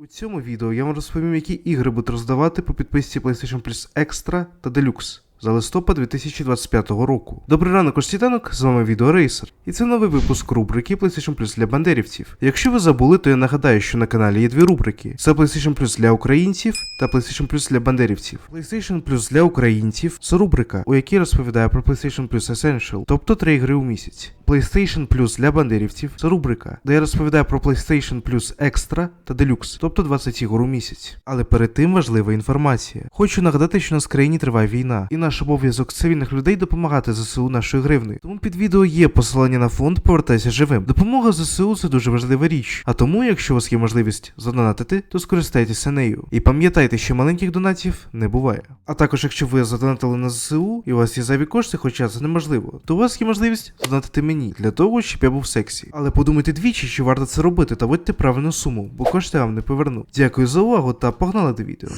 У цьому відео я вам розповім, які ігри будуть роздавати по підписці PlayStation Plus Extra та Deluxe за листопад 2025 року. Добрий ранок, Сітанок, з вами Відеорейсер. І це новий випуск рубрики PlayStation Plus для бандерівців. Якщо ви забули, то я нагадаю, що на каналі є дві рубрики: це PlayStation Plus для українців та PlayStation Plus для бандерівців. PlayStation Plus для українців це рубрика, у якій розповідаю про PlayStation Plus Essential, тобто три ігри у місяць. PlayStation Plus для бандерівців це рубрика, де я розповідаю про PlayStation Plus Extra та Deluxe, тобто 20 ігор у місяць. Але перед тим важлива інформація. Хочу нагадати, що на країні триває війна, і наш обов'язок цивільних людей допомагати ЗСУ нашою гривнею. Тому під відео є посилання на фонд Повертайся живим. Допомога ЗСУ це дуже важлива річ. А тому, якщо у вас є можливість задонатити, то скористайтеся нею. І пам'ятайте, що маленьких донатів не буває. А також, якщо ви задонатили на ЗСУ і у вас є зайві кошти, хоча це неможливо, то у вас є можливість задонатити мені для того, щоб я був сексі. Але подумайте двічі, чи варто це робити, та вводьте правильну суму, бо кошти вам не поверну. Дякую за увагу та погнали до відео.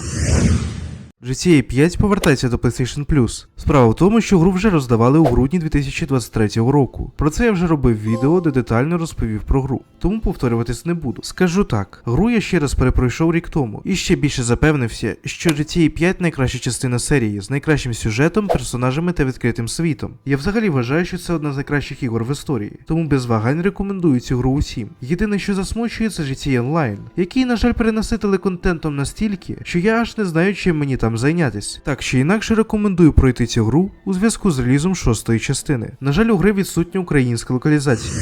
GTA 5 повертається до PlayStation Plus. Справа в тому, що гру вже роздавали у грудні 2023 року. Про це я вже робив відео, де детально розповів про гру. Тому повторюватись не буду. Скажу так, гру я ще раз перепройшов рік тому, і ще більше запевнився, що GTA 5 найкраща частина серії з найкращим сюжетом, персонажами та відкритим світом. Я взагалі вважаю, що це одна з найкращих ігор в історії, тому без вагань рекомендую цю гру усім. Єдине, що засмучує, це GTA Online, який, на жаль, перенаситили контентом настільки, що я аж не знаю, чим мені там зайнятись. Так чи інакше рекомендую пройти цю гру у зв'язку з релізом шостої частини. На жаль, у гри відсутня українська локалізація.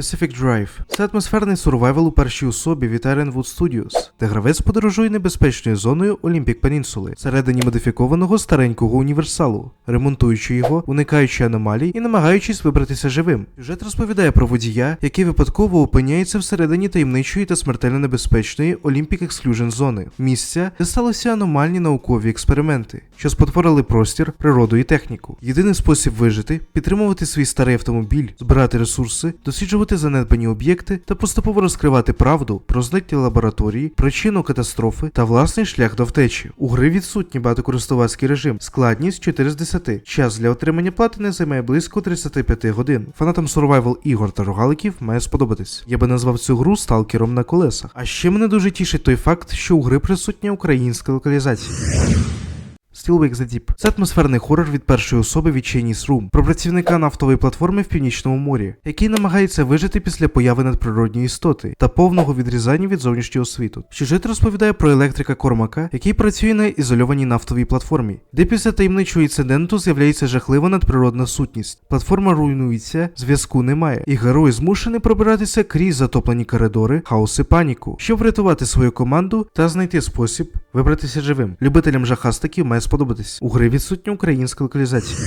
Pacific Drive це атмосферний сурвайвал у першій особі від Ironwood Studios, де гравець подорожує небезпечною зоною Олімпік Пенінсули, всередині модифікованого старенького універсалу, ремонтуючи його, уникаючи аномалій і намагаючись вибратися живим. Сюжет розповідає про водія, який випадково опиняється всередині таємничої та смертельно небезпечної Olympic Exclusion зони, місця, де сталися аномальні наукові експерименти, що спотворили простір, природу і техніку. Єдиний спосіб вижити підтримувати свій старий автомобіль, збирати ресурси, досліджувати занедбані об'єкти та поступово розкривати правду про зникні лабораторії, причину катастрофи та власний шлях до втечі. У гри відсутній багатокористувацький режим, складність 4 з 10. Час для отримання платини займає близько 35 годин. Фанатам survival ігор та рогаликів має сподобатись. Я би назвав цю гру сталкером на колесах. А ще мене дуже тішить той факт, що у гри присутня українська локалізація. Still Wake the Deep. Це атмосферний хорор від першої особи від Chinese Room про працівника нафтової платформи в північному морі, який намагається вижити після появи надприродньої істоти та повного відрізання від зовнішнього світу. Сюжет розповідає про електрика Кормака, який працює на ізольованій нафтовій платформі, де після таємничого інциденту з'являється жахлива надприродна сутність. Платформа руйнується, зв'язку немає, і герой змушений пробиратися крізь затоплені коридори, хаос і паніку, щоб врятувати свою команду та знайти спосіб вибратися живим. Любителям жахастиків має сподобатись. У гри відсутня українська локалізація.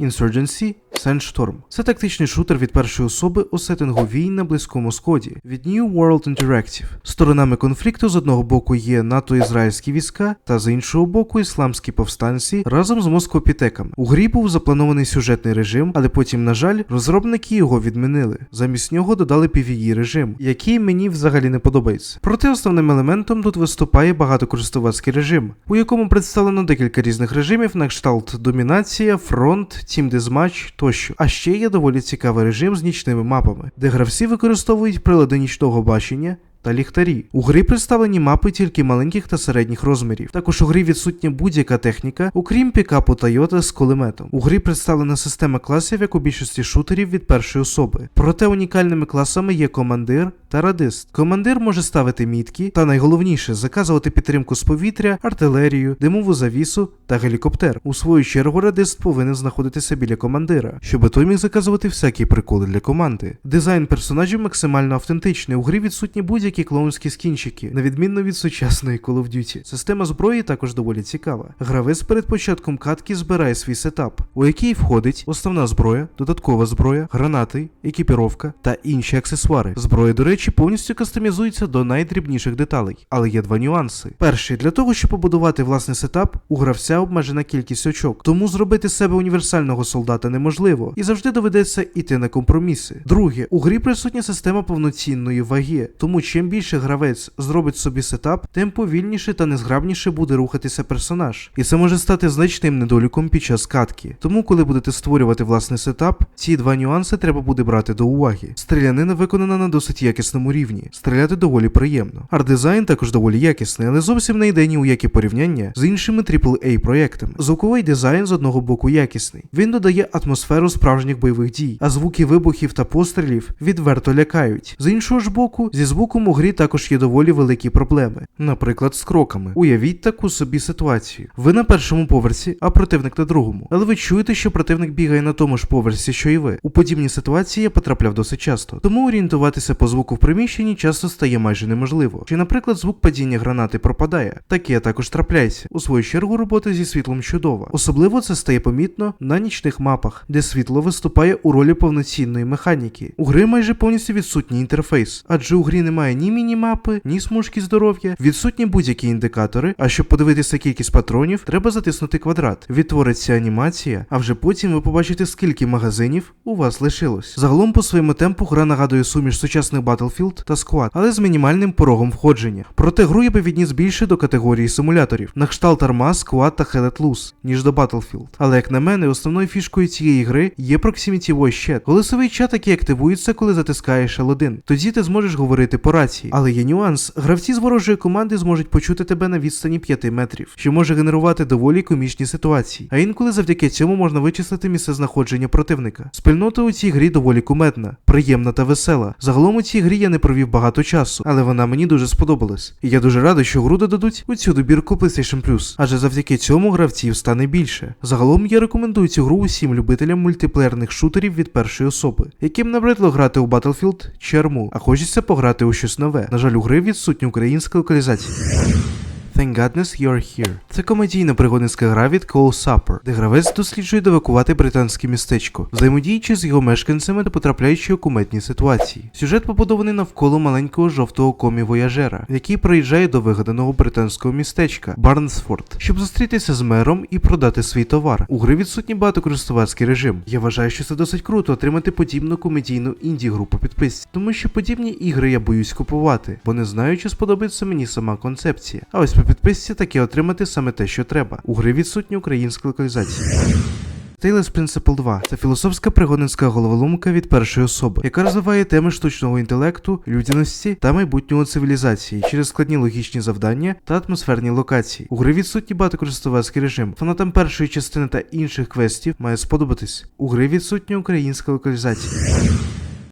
Insurgency Sandstorm. Це тактичний шутер від першої особи у сеттингу війн на Близькому Сході від New World Interactive. Сторонами конфлікту з одного боку є НАТО-ізраїльські війська, та з іншого боку ісламські повстанці разом з москопітеками. У грі був запланований сюжетний режим, але потім, на жаль, розробники його відмінили. Замість нього додали PvE режим, який мені взагалі не подобається. Проте основним елементом тут виступає багатокористувацький режим, у якому представлено декілька різних режимів на кшталт домінація, фронт, тім дезматч тощо. А ще є доволі цікавий режим з нічними мапами, де гравці використовують прилади нічного бачення. Та ліхтарі. У грі представлені мапи тільки маленьких та середніх розмірів. Також у грі відсутня будь-яка техніка, окрім пікапу Toyota з кулеметом. У грі представлена система класів, як у більшості шутерів від першої особи. Проте унікальними класами є командир та радист. Командир може ставити мітки, та найголовніше заказувати підтримку з повітря, артилерію, димову завісу та гелікоптер. У свою чергу радист повинен знаходитися біля командира, щоб той міг заказувати всякі приколи для команди. Дизайн персонажів максимально автентичний. У грі відсутні будь-які клоунські скінчики, на відмінно від сучасної Call of Duty. Система зброї також доволі цікава. Гравець перед початком катки збирає свій сетап, у який входить основна зброя, додаткова зброя, гранати, екіпіровка та інші аксесуари. Зброя, до речі, повністю кастомізується до найдрібніших деталей, але є два нюанси. Перший, для того, щоб побудувати власний сетап, у гравця обмежена кількість очок, тому зробити себе універсального солдата неможливо і завжди доведеться йти на компроміси. Друге, у грі присутня система повноцінної ваги, тому чим більше гравець зробить собі сетап, тим повільніше та незграбніше буде рухатися персонаж. І це може стати значним недоліком під час катки. Тому, коли будете створювати власний сетап, ці два нюанси треба буде брати до уваги. Стрілянина виконана на досить якісному якісному рівні. Стріляти доволі приємно. Арт-дизайн також доволі якісний, але зовсім не йде ні у які порівняння з іншими AAA проєктами. Звуковий дизайн з одного боку якісний. Він додає атмосферу справжніх бойових дій, а звуки вибухів та пострілів відверто лякають. З іншого ж боку, зі звуком у грі також є доволі великі проблеми, наприклад, з кроками. Уявіть таку собі ситуацію. Ви на першому поверсі, а противник на другому. Але ви чуєте, що противник бігає на тому ж поверсі, що і ви. У подібні ситуації я потрапляв досить часто. Тому орієнтуватися по звуку в приміщенні часто стає майже неможливо. Чи, наприклад, звук падіння гранати пропадає. Таке також трапляється. У свою чергу робота зі світлом чудова. Особливо це стає помітно на нічних мапах, де світло виступає у ролі повноцінної механіки. У гри майже повністю відсутній інтерфейс, адже у грі немає ні мінімапи, ні смужки здоров'я, відсутні будь-які індикатори. А щоб подивитися кількість патронів, треба затиснути квадрат. Відтвориться анімація, а вже потім ви побачите, скільки магазинів у вас лишилось. Загалом по своєму темпу гра нагадує суміш сучасних Battlefield та Squad, але з мінімальним порогом входження. Проте гру я би відніс більше до категорії симуляторів, на кшталт Arma, Squad та Hell Let Loose, ніж до Battlefield. Але як на мене, основною фішкою цієї гри є Proximity Voice Chat. Голосовий чат який активується, коли затискаєш L1. Тоді ти зможеш говорити по рації. Але є нюанс: гравці з ворожої команди зможуть почути тебе на відстані 5 метрів, що може генерувати доволі комічні ситуації. А інколи завдяки цьому можна вичислити місце знаходження противника. Спільнота у цій грі доволі кумедна, приємна та весела. Загалом у цій грі я не провів багато часу, але вона мені дуже сподобалась. І я дуже радий, що гру додадуть у цю добірку PlayStation Plus, адже завдяки цьому гравців стане більше. Загалом я рекомендую цю гру усім любителям мультиплеєрних шутерів від першої особи, яким набридло грати у Battlefield чи арму, а хочеться пограти у щось нове. На жаль, у гри відсутня українська локалізація. Thank Godness You're Here. Це комедійна пригодницька гра від Cole Supper, де гравець досліджує девакувати британське містечко, взаємодіючи з його мешканцями та потрапляючи у куметні ситуації. Сюжет побудований навколо маленького жовтого комі вояжера, який приїжджає до вигаданого британського містечка Барнсфорд, щоб зустрітися з мером і продати свій товар. У гри відсутній багатокористувацький режим. Я вважаю, що це досить круто отримати подібну комедійну інді-гру по підписці, тому що подібні ігри я боюсь купувати, бо не знаю, чи сподобається мені сама концепція. А ось по підписці таки отримати саме те, що треба. У гри відсутня українська локалізація. Taylor's Principle 2 це філософська пригодницька головоломка від першої особи, яка розвиває теми штучного інтелекту, людяності та майбутнього цивілізації через складні логічні завдання та атмосферні локації. У гри відсутній багатокористувацький режим. Фанатам першої частини та інших квестів має сподобатись. У гри відсутня українська локалізація.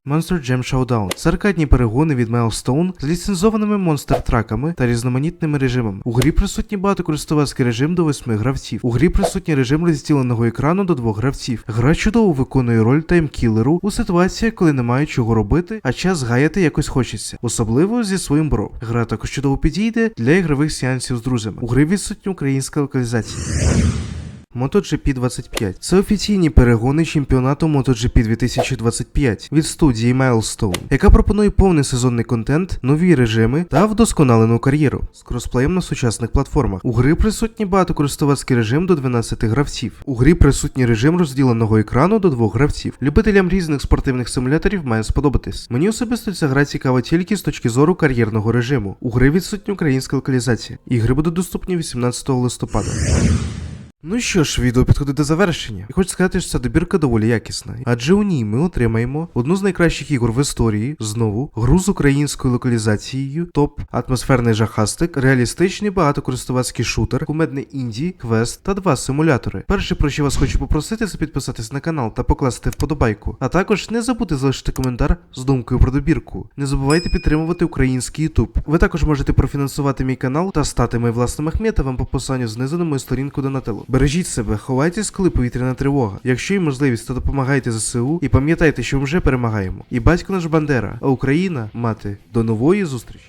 Monster Jam Showdown це аркадні перегони від Milestone з ліцензованими монстр-траками та різноманітними режимами. У грі присутній багатокористувацький режим до восьми гравців. У грі присутній режим розділеного екрану до двох гравців. Гра чудово виконує роль таймкілеру у ситуаціях, коли немає чого робити, а час гаяти якось хочеться, особливо зі своїм бро. Гра також чудово підійде для ігрових сеансів з друзями. У грі відсутня українська локалізація. MotoGP 25 це офіційні перегони чемпіонату MotoGP 2025 від студії Milestone, яка пропонує повний сезонний контент, нові режими та вдосконалену кар'єру з кросплеєм на сучасних платформах. У гри присутній багатокористувацький режим до 12 гравців. У грі присутній режим розділеного екрану до двох гравців. Любителям різних спортивних симуляторів має сподобатись. Мені особисто ця гра цікава тільки з точки зору кар'єрного режиму. У гри відсутня українська локалізація. Ігри будуть доступні 18 листопада. Ну що ж, відео підходить до завершення. І хочу сказати, що ця добірка доволі якісна, адже у ній ми отримаємо одну з найкращих ігор в історії, знову, гру з українською локалізацією, топ, атмосферний жахастик, реалістичний багатокористувацький шутер, кумедний інді, квест та два симулятори. Перше, про що вас хочу попросити, це підписатись на канал та покласти вподобайку. А також не забудьте залишити коментар з думкою про добірку. Не забувайте підтримувати український YouTube. Ви також можете профінансувати мій канал та стати моїм власним ахметовим по посиланню знизу на мою сторінку Донателло. Бережіть себе, ховайтесь, коли повітряна тривога. Якщо є можливість, то допомагайте ЗСУ і пам'ятайте, що ми вже перемагаємо. І батько наш Бандера, а Україна, мати, до нової зустрічі.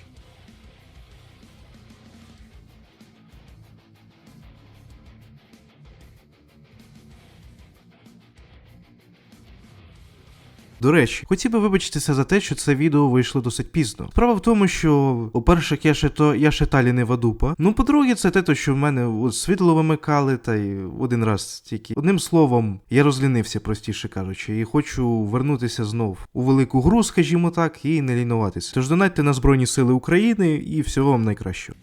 До речі, хотів би вибачитися за те, що це відео вийшло досить пізно. Справа в тому, що, по-перше, я ще то я ще та лінива дупа. Ну, по-друге, це те, то, що в мене от, світло вимикали, та й один раз тільки. Одним словом, я розлінився, простіше кажучи, і хочу вернутися знов у велику гру, скажімо так, і не лінуватися. Тож донатьте на Збройні Сили України і всього вам найкращого.